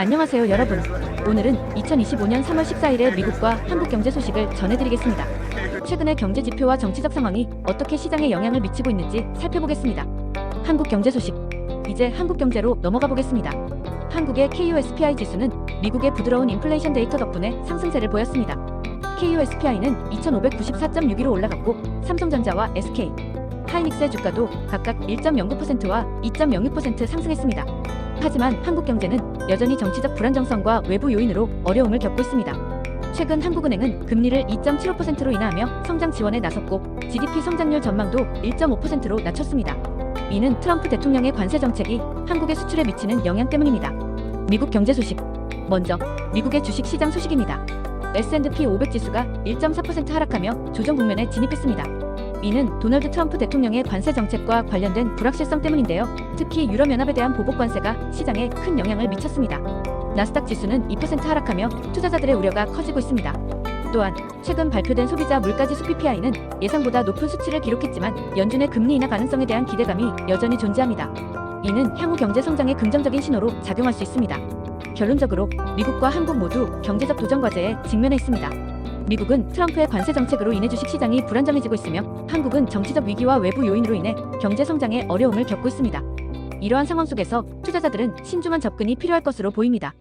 안녕하세요 여러분. 오늘은 2025년 3월 14일의 미국과 한국 경제 소식을 전해드리겠습니다. 최근의 경제 지표와 정치적 상황이 어떻게 시장에 영향을 미치고 있는지 살펴보겠습니다. 한국 경제 소식. 이제 한국 경제로 넘어가 보겠습니다. 한국의 KUSPI 지수는 미국의 부드러운 인플레이션 데이터 덕분에 상승세를 보였습니다. KUSPI는 2,594.61로 올라갔고 삼성전자와 SK, 하이닉스의 주가도 각각 1.09%와 2.06% 상승했습니다. 하지만 한국 경제는 여전히 정치적 불안정성과 외부 요인으로 어려움을 겪고 있습니다. 최근 한국은행은 금리를 2.75%로 인하하며 성장 지원에 나섰고 GDP 성장률 전망도 1.5%로 낮췄습니다. 이는 트럼프 대통령의 관세 정책이 한국의 수출에 미치는 영향 때문입니다. 미국 경제 소식. 먼저 미국의 주식 시장 소식입니다. S&P 500 지수가 1.4% 하락하며 조정 국면에 진입했습니다. 이는 도널드 트럼프 대통령의 관세 정책과 관련된 불확실성 때문인데요. 특히 유럽연합에 대한 보복 관세가 시장에 큰 영향을 미쳤습니다. 나스닥 지수는 2% 하락하며 투자자들의 우려가 커지고 있습니다. 또한 최근 발표된 소비자 물가지수 PPI는 예상보다 높은 수치를 기록했지만 연준의 금리 인하 가능성에 대한 기대감이 여전히 존재합니다. 이는 향후 경제 성장의 긍정적인 신호로 작용할 수 있습니다. 결론적으로 미국과 한국 모두 경제적 도전 과제에 직면해 있습니다. 미국은 트럼프의 관세 정책으로 인해 주식 시장이 불안정해지고 있으며 한국은 정치적 위기와 외부 요인으로 인해 경제 성장에 어려움을 겪고 있습니다. 이러한 상황 속에서 투자자들은 신중한 접근이 필요할 것으로 보입니다.